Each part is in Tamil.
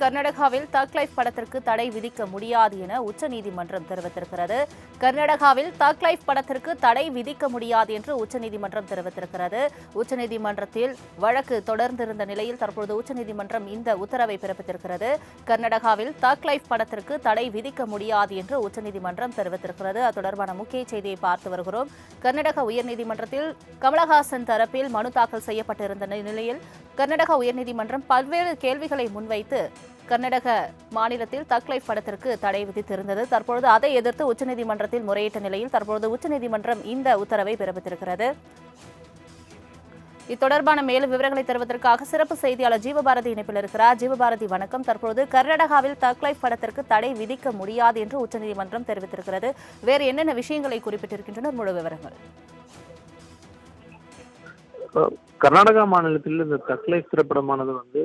கர்நாடகாவில் தக் லைஃப் படத்திற்கு தடை விதிக்க முடியாது என உச்சநீதிமன்றம் தெரிவித்திருக்கிறது. கர்நாடகாவில் தக் லைஃப் படத்திற்கு தடை விதிக்க முடியாது என்று உச்சநீதிமன்றம் தெரிவித்திருக்கிறது. உச்சநீதிமன்றத்தில் வழக்கு தொடர்ந்திருந்த நிலையில் தற்பொழுது உச்சநீதிமன்றம் இந்த உத்தரவை பிறப்பித்திருக்கிறது. கர்நாடகாவில் தக் லைஃப் படத்திற்கு தடை விதிக்க முடியாது என்று உச்சநீதிமன்றம் தெரிவித்திருக்கிறது. அது தொடர்பான முக்கிய செய்தியை பார்த்து வருகிறோம். கர்நாடக உயர்நீதிமன்றத்தில் கமலஹாசன் தரப்பில் மனு தாக்கல் செய்யப்பட்டிருந்த நிலையில் கர்நாடக உயர்நீதிமன்றம் பல்வேறு கேள்விகளை முன்வைத்து கர்நாடக மாநிலத்தில் தக்லைஃப் படத்திற்கு தடை விதித்திருந்தது. தற்பொழுது அதை எதிர்த்து உச்சநீதிமன்றத்தில் முறையிட்ட நிலையில் தற்பொழுது உச்சநீதிமன்றம் இந்த உத்தரவை பிறப்பித்திருக்கிறது. இத்தொடர்பான மேலும் விவரங்களை தருவதற்காக சிறப்பு செய்தியாளர் ஜீவபாரதி இணைப்பில் இருக்கிறார். ஜீவபாரதி வணக்கம். தற்பொழுது கர்நாடகாவில் தக்லைஃப் படத்திற்கு தடை விதிக்க முடியாது என்று உச்சநீதிமன்றம் தெரிவித்திருக்கிறது. வேறு என்னென்ன விஷயங்களை குறிப்பிட்டிருக்கின்றனர்? முழு விவரங்கள். கர்நாடகா மாநிலத்தில் இந்த தக்லைஃப் திரைப்படமானது வந்து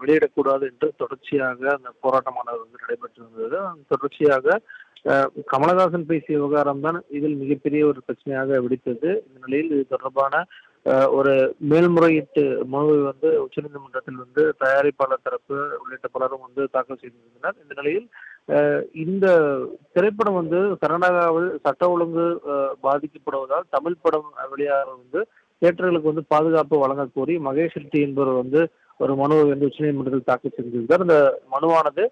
வெளியிடக்கூடாது என்று தொடர்ச்சியாக அந்த போராட்டமானது வந்து நடைபெற்று வந்தது தொடர்ச்சியாக கமலஹாசன் பேசிய விவகாரம் தான் இதில் மிகப்பெரிய ஒரு பிரச்சனையாக வெடித்தது. இந்த நிலையில் இது தொடர்பான ஒரு மேல்முறையீட்டு மனுவை வந்து உச்சநீதிமன்றத்தில் வந்து தயாரிப்பாளர் தரப்பு உள்ளிட்ட பலரும் வந்து தாக்கல் செய்திருந்தனர். இந்த நிலையில் இந்த திரைப்படம் வந்து கர்நாடகாவில் சட்ட ஒழுங்கு பாதிக்கப்படுவதால் தமிழ் படம் வெளியாக வந்து தியேட்டர்களுக்கு வந்து பாதுகாப்பு வழங்க கோரி மகேஷ் ரெட்டி என்பவர் வந்து ஒரு மனுவை வந்து உச்சநீதிமன்றத்தில் தாக்கல் செய்திருந்தார் அந்த மனுவானது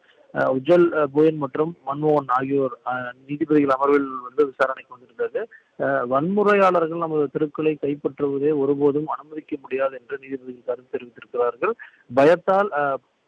உஜ்ஜல் புயன் மற்றும் மன்மோகன் ஆகியோர் நீதிபதிகள் அமர்வில் வந்து விசாரணைக்கு வந்திருந்தது வன்முறையாளர்கள் நமது தெருக்களை கைப்பற்றுவதே ஒருபோதும் அனுமதிக்க முடியாது என்று நீதிபதிகள் கருத்து தெரிவித்திருக்கிறார்கள். பயத்தால்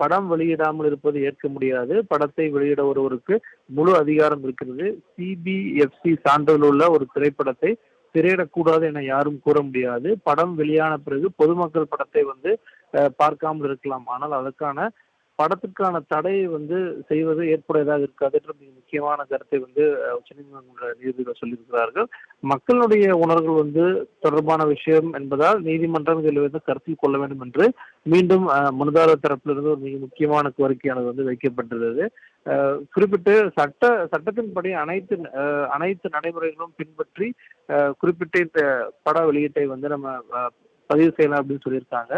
படம் வெளியிடாமல் இருப்பது ஏற்க முடியாது. படத்தை வெளியிட ஒருவருக்கு முழு அதிகாரம் இருக்கிறது. சிபிஎஃப்சி சான்றிதழ் உள்ள ஒரு திரைப்படத்தை திரையிடக்கூடாது என யாரும் கூற முடியாது. படம் வெளியான பிறகு பொதுமக்கள் படத்தை வந்து அஹ், பார்க்காமல் இருக்கலாம். ஆனால் அதற்கான படத்துக்கான தடையை வந்து செய்வது ஏற்புடையதாக இருக்காது என்ற மிக முக்கியமான கருத்தை வந்து அஹ், உச்சநீதிமன்ற நீதிபதிகள் சொல்லியிருக்கிறார்கள். மக்களுடைய உணர்வுகள் வந்து தொடர்பான விஷயம் என்பதால் நீதிமன்றம் இதில் வந்து கருத்தில் கொள்ள வேண்டும் என்று மீண்டும் மனுதாரர் தரப்பிலிருந்து ஒரு மிக முக்கியமான கோரிக்கையானது வந்து வைக்கப்பட்டிருந்தது. குறிப்பிட்டு சட்ட சட்டத்தின்படி அனைத்து அஹ், அனைத்து நடைமுறைகளும் பின்பற்றி குறிப்பிட்ட இந்த பட வெளியீட்டை வந்து நம்ம பதிவு செய்யலாம் அப்படின்னு சொல்லியிருக்காங்க.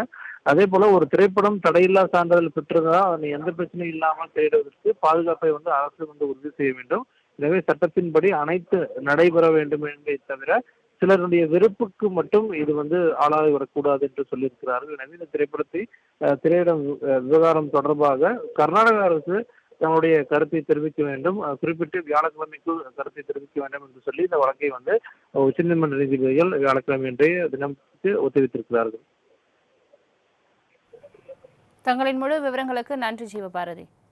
அதே போல ஒரு திரைப்படம் தடையில்லா சான்றிதழ் பெற்றிருந்தால் அதனை எந்த பிரச்சனையும் இல்லாமல் தேடுவதற்கு பாதுகாப்பை வந்து அரசு வந்து உறுதி செய்ய வேண்டும். எனவே சட்டத்தின்படி அனைத்து நடைபெற வேண்டும் என்பதை தவிர சிலருடைய வெறுப்புக்கு மட்டும் இது வந்து ஆளாகி வரக்கூடாது என்று சொல்லியிருக்கிறார்கள். எனவே இந்த திரைப்படத்தை திரையிடம் விவகாரம் தொடர்பாக கர்நாடக அரசு தன்னுடைய கருத்தை தெரிவிக்க வேண்டும். குறிப்பிட்டு வியாழக்கிழமைக்கு கருத்தை தெரிவிக்க வேண்டும் என்று சொல்லி இந்த வழக்கை வந்து உச்சநீதிமன்ற நீதிபதிகள் வியாழக்கிழமை இன்றைய தினத்துக்கு ஒத்திவைத்திருக்கிறார்கள். தங்களின் முழு விவரங்களுக்கு நன்றி ஜீவபாரதி.